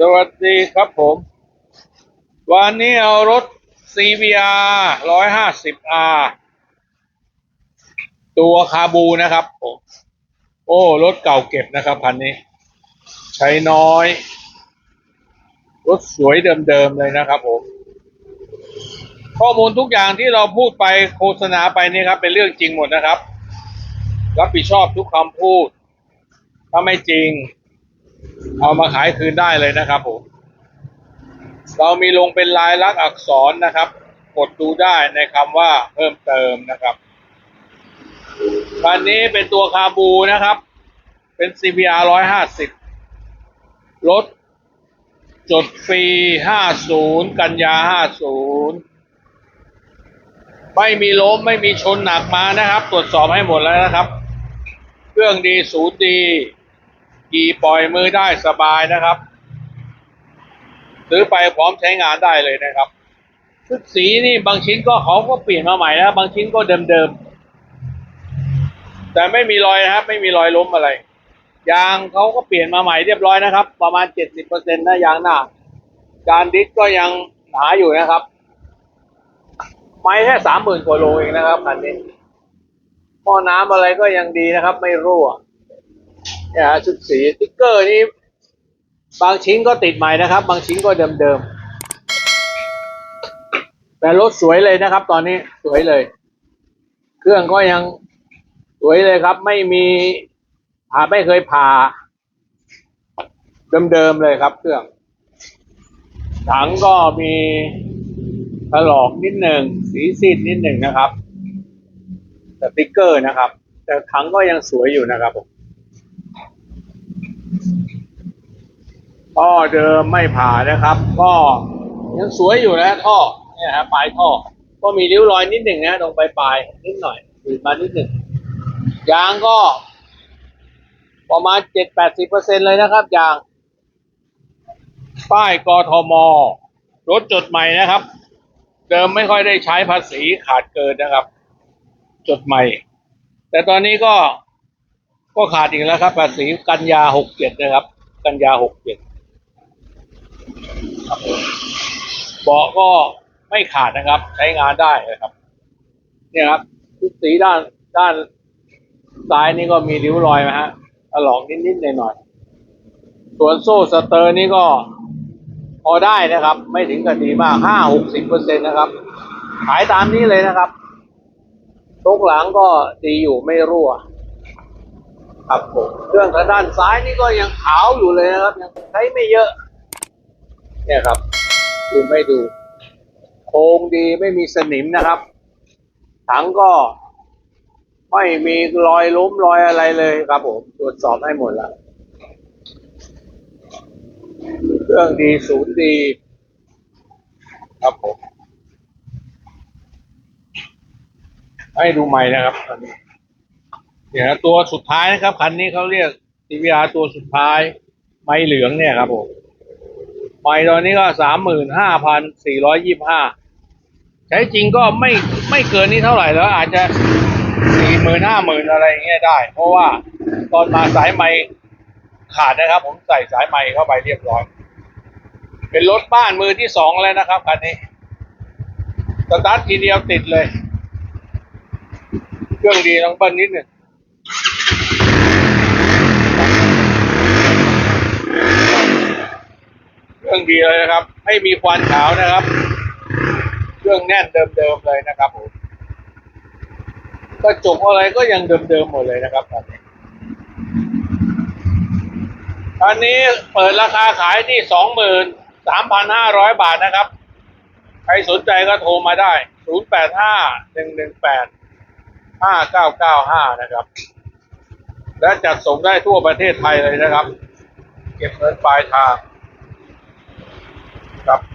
สวัสดีครับผม วันนี้เอารถ CBR 150R ตัวคาบูนะครับผมโอ้ รถเก่าเก็บนะครับคันนี้ ใช้น้อย รถสวยเดิมๆเลยนะครับผม ข้อมูลทุกอย่างที่เราพูดไปโฆษณาไปนี่ครับ เป็นเรื่องจริงหมดนะครับ รับผิดชอบทุกคำพูด ถ้าไม่จริง เอามาขายคืนได้เลยนะครับผม เรามีลงเป็นลายลักษณ์อักษรนะครับ กดดูได้ในคำว่าเพิ่มเติมนะครับคันนี้เป็นตัวคาบูนะครับ เป็น CBR 150 รถจดฟรี 50 กันยา 50 ไม่มีล้มไม่มีชนหนักมานะครับ ตรวจสอบให้หมดแล้วนะครับ เครื่องดี ศูนย์ดี ขี่ปล่อยมือได้สบายนะครับ ซื้อไปพร้อมใช้งานได้เลยนะครับ ชุดสีนี่บางชิ้นก็เขาก็เปลี่ยนมาใหม่นะบางชิ้นก็เดิมๆ แต่ไม่มีรอยนะครับ ไม่มีรอยล้มอะไร ยางเขาก็เปลี่ยนมาใหม่เรียบร้อยนะครับ ประมาณเจ็ดสิบเปอร์เซ็นต์นะยางหน้า การดิสก็ยังหนาอยู่นะครับไม่แค่สามหมื่นกว่าโลเองนะครับคันนี้หม้อน้ำอะไรก็ยังดีนะครับ ไม่รั่ว นี่ยฮะชุดสีสติ๊กเกอร์นี้ บางชิ้นก็ติดใหม่นะครับ บางชิ้นก็เดิมๆแต่รถสวยเลยนะครับ ตอนนี้สวยเลย เครื่องก็ยังสวยเลยครับ ไม่มีผ่าไม่เคยผ่าเดิมๆเลยครับ เครื่องถังก็มีถลอกนิดหนึ่งสีซีดนิดหนึ่งนะครับสติ๊กเกอร์นะครับ แต่ถังก็ยังสวยอยู่นะครับผม ท่อเดิมไม่ผ่านะครับ ก็ยังสวยอยู่นะท่อเนี่ยฮะปลายท่อ ก็มีริ้วรอยนิดหนึ่งนะตรงปลายปลายนิดหน่อยหืดมานิดหนึ่งยางก็ ประมาณเจ็ดแปดสิบเปอร์เซ็นเลยนะครับยาง ป้ายกทมรถจดใหม่นะครับ เดิมไม่ค่อยได้ใช้ภาษีขาดเกินนะครับ จดใหม่ แต่ตอนนี้ก็ก็ขาดอีกแล้วครับภาษีกันยาหกเจ็ดนะครับ กันยาหกเจ็ด เบาะก็ไม่ขาดนะครับ ใช้งานได้นะครับ เนี่ยครับทุกสีด้านด้านซ้ายนี่ก็มีริ้วรอยนะฮะถลอกนิดๆหน่อยๆส่วนโซ่สเตอร์นี่ก็พอได้นะครับ ไม่ถึงกับดีมากห้าหกสิบเปอร์เซ็นนะครับ ขายตามนี้เลยนะครับทุกหลังก็ดีอยู่ไม่รั่ว ครับผมเครื่องทางด้านซ้ายนี่ก็ยังขาวอยู่เลยนะครับ ยังใช้ไม่เยอะ เนี่ยครับดูไม่ดู โครงดีไม่มีสนิมนะครับ ถังก็ไม่มีรอยล้มรอยอะไรเลยครับผมตรวจสอบให้หมดแล้วเครื่องดีศูนย์ดี ครับผมให้ดูใหม่นะครับตอนนี้เนี่ยนะตัวสุดท้ายนะครับคันนี้เขาเรียก CVR ตัวสุดท้ายไม้เหลืองเนี่ยครับผม ไม้ตอนนี้ก็สามหมื่นห้าพันสี่ร้อยยี่ห้าใช้จริงก็ไม่ไม่เกินนี้เท่าไหร่แล้ว อาจจะสี่หมื่นห้าหมื่นอะไรอย่างเงี้ยได้ เพราะว่าตอนมาสายไม้ขาดนะครับ ผมใส่สายไม้เข้าไปเรียบร้อย เป็นรถบ้านมือที่สองแล้วนะครับคันนี้สตาร์ททีเดียวติดเลย เครื่องดีต้องเบิ้ลนิดหนึ่ง เค รื่องดีเลยนะครับ ไม่มีควันขาวนะครับ เครื่องแน่นเดิมๆเลยนะครับผมกระจกอะไรก็ยังเดิมๆหมดเลยนะครับตอนนี้ตอนนี้เปิดราคาขายที่สองหมื่นสามพันห้าร้อยบาทนะครับ ใครสนใจก็โทรมาได้ศูนย์แปดห้าหนึ่งหนึ่งแปดห้าเก้าเก้าห้านะครับ และจัดส่งได้ทั่วประเทศไทยเลยนะครับ เก็บเงินปลายทาง ครับ